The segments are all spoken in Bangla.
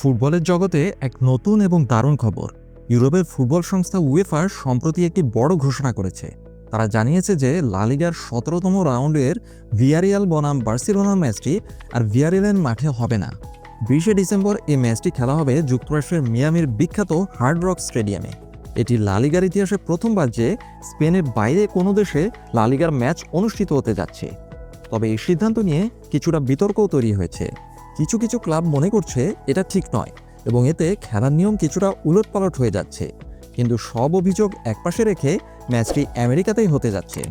ফুটবলের জগতে এক নতুন এবং দারুণ খবর। ইউরোপের ফুটবল সংস্থা উয়েফার সম্প্রতি একটি বড় ঘোষণা করেছে। তারা জানিয়েছে যে লালিগার সতেরোতম রাউন্ডের ভিয়ারিয়াল বনাম বার্সেলোনা ম্যাচটি আর ভিয়ারিয়ালের মাঠে হবে না। বিশে ডিসেম্বর এই ম্যাচটি খেলা হবে যুক্তরাষ্ট্রের মিয়ামির বিখ্যাত হার্ড রক স্টেডিয়ামে। এটি লালিগার ইতিহাসে প্রথমবার যে স্পেনের বাইরে কোনো দেশে লালিগার ম্যাচ অনুষ্ঠিত হতে যাচ্ছে। তবে এই সিদ্ধান্ত নিয়ে কিছুটা বিতর্কও তৈরি হয়েছে। কিছু কিছু ক্লাব মনে করছে এটা ঠিক নয় এবং এতে খেলার নিয়ম কিছুটা উলটপালট হয়ে যাচ্ছে। কিন্তু সব অভিযোগ একপাশে রেখে ম্যাচটি আমেরিকাতেই হতে যাচ্ছে।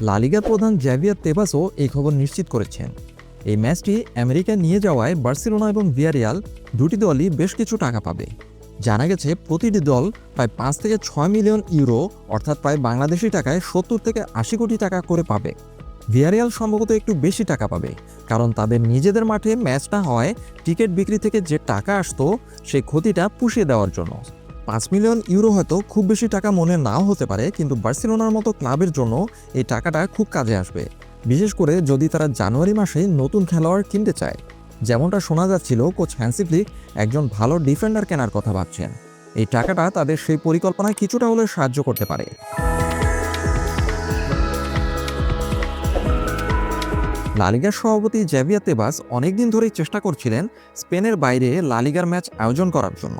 লালিগার প্রধান জ্যাভিয়ার তেবাসও এই খবর নিশ্চিত করেছেন। এই ম্যাচটি আমেরিকা নিয়ে যাওয়ায় বার্সেলোনা এবং ভিয়ারিয়াল দুটি দলই বেশ কিছু টাকা পাবে। জানা গেছে, প্রতিটি দল প্রায় পাঁচ থেকে ছয় মিলিয়ন ইউরো, অর্থাৎ প্রায় বাংলাদেশি টাকায় সত্তর থেকে আশি কোটি টাকা করে পাবে। ভিয়ারিয়াল সম্ভবত একটু বেশি টাকা পাবে, কারণ তাদের নিজেদের মাঠে ম্যাচ না হওয়ায় টিকিট বিক্রি থেকে যে টাকা আসতো, সেই ক্ষতিটা পুষিয়ে দেওয়ার জন্য। পাঁচ মিলিয়ন ইউরো হয়তো খুব বেশি টাকা মনে নাও হতে পারে, কিন্তু বার্সেলোনার মতো ক্লাবের জন্য এই টাকাটা খুব কাজে আসবে। বিশেষ করে যদি তারা জানুয়ারি মাসে নতুন খেলোয়াড় কিনতে চায়। যেমনটা শোনা যাচ্ছিল, কোচ হ্যান্সি ফ্লিক একজন ভালো ডিফেন্ডার কেনার কথা ভাবছেন। এই টাকাটা তাদের সেই পরিকল্পনায় কিছুটা হলে সাহায্য করতে পারে। লালিগার সভাপতি জ্যাভিয়া তেবাস অনেকদিন ধরেই চেষ্টা করছিলেন স্পেনের বাইরে লালিগার ম্যাচ আয়োজন করার জন্য।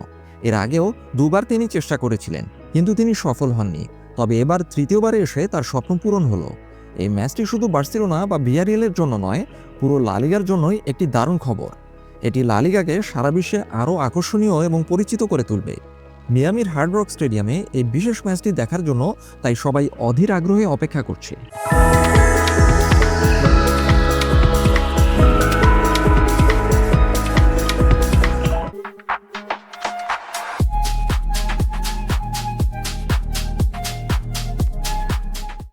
এর আগেও দুবার তিনি চেষ্টা করেছিলেন, কিন্তু তিনি সফল হননি। তবে এবার তৃতীয়বারে এসে তার স্বপ্ন পূরণ হলো। এই ম্যাচটি শুধু বার্সেলোনা বা বিয়ারিয়েলের জন্য নয়, পুরো লালিগার জন্যই একটি দারুণ খবর। এটি লালিগাকে সারা বিশ্বে আরও আকর্ষণীয় এবং পরিচিত করে তুলবে। মিয়ামির হার্ড রক স্টেডিয়ামে এই বিশেষ ম্যাচটি দেখার জন্য তাই সবাই অধীর আগ্রহে অপেক্ষা করছে।